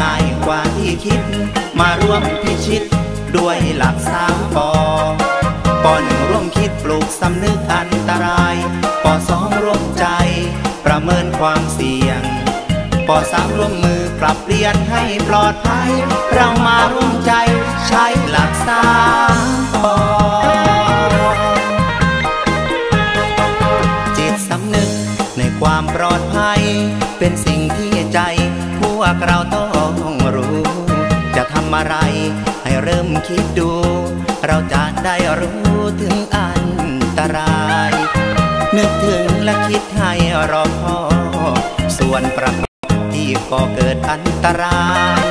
ง่ายกว่าที่คิด มาร่วมพิชิต ด้วยหลักสามปอปอหนึ่งร่วมคิดปลูกสำนึกอันตรายปอสองร่วมใจ ประเมินความเสี่ยงปอสามร่วมมือปรับเปลี่ยนให้ปลอดภัย เรามาร่วมใจใช้หลักสามปอจิตสำนึกในความปลอดภัย เป็นสิ่งที่ใจ วกเราต้องรู้ จะทำอะไรให้เริ่มคิดดู เราจะได้รู้ถึงอันตราย นึกถึงและคิดให้รอบคอบ ส่วนประกอบที่ก่อเกิดอันตราย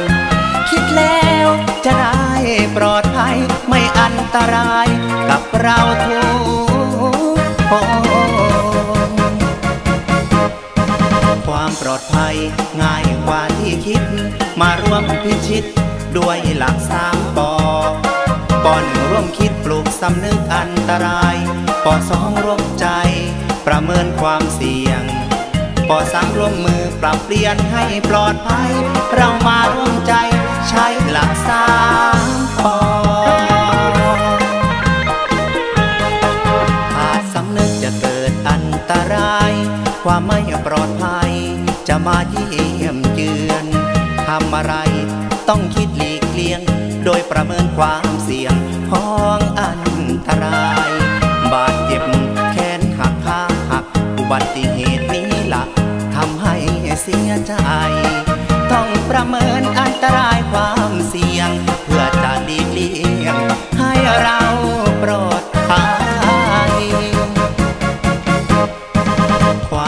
คิดแล้วจะได้ปลอดภัยไม่อันตรายกับเราทุ ลอดภัยง่ายกว่าที่คิด มาร่วมพิชิต ด้วยหลักสามปอปอหนึ่งร่วมคิดปลูกสำนึกอันตรายปอสองร่วมใจ ประเมินความเสี่ยงปอสามร่วมมือปรับเปลี่ยนให้ปลอดภัย เรามาร่วมใจใช้หลักสามปอขาดสำนึกจะเกิดอันตราย ความไม่ปลอดภัย มาเยี่ยมเยือนทำอะไรต้องคิดหลีกเลี่ยง โดยประเมินความเสี่ยงของอันตราย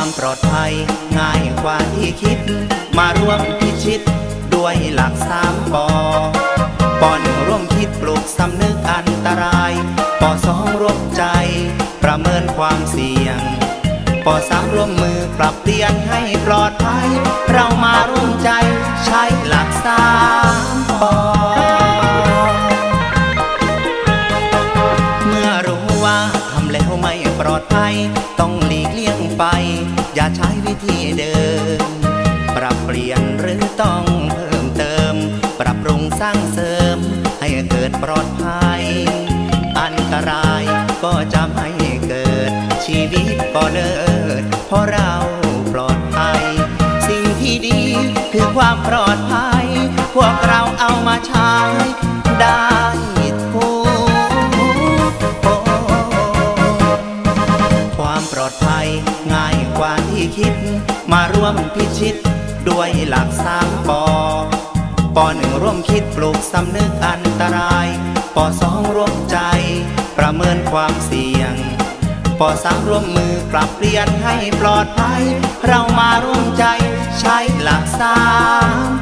ความปลอดภัย ง่ายกว่าที่คิด มาร่วมพิชิต ด้วยหลักสามปอปอหนึ่งร่วมคิดปลูกสำนึกอันตรายปอสองร่วมใจ ประเมินความเสี่ยงปอสามร่วมมือปรับเปลี่ยนให้ปลอดภัย เรามาร่วมใจใช้หลักสามปอเมื่อรู้ว่าทำแล้วไม่ปลอดภัย ต้องหลีกเลี่ยงไป อย่าใช้วิธีเดิม ปรับเปลี่ยนหรือต้องเพิ่มเติม ปรับปรุงสร้างเสริม ให้เกิดปลอดภัย อันตรายก็จะไม่เกิด ชีวิตก็เลิศเพราะเราปลอดภัย สิ่งที่ดีคือความปลอดภัย พวกเราเอามาใช้ ง่ายกว่าที่คิด มาร่วมพิชิต ด้วยหลักสามปอปอหนึ่งร่วมคิดปลูกสำนึกอันตรายปอสองร่วมใจ ประเมินความเสี่ยงปอสามร่วมมือปรับเปลี่ยนให้ปลอดภัย เรามาร่วมใจใช้หลักสาม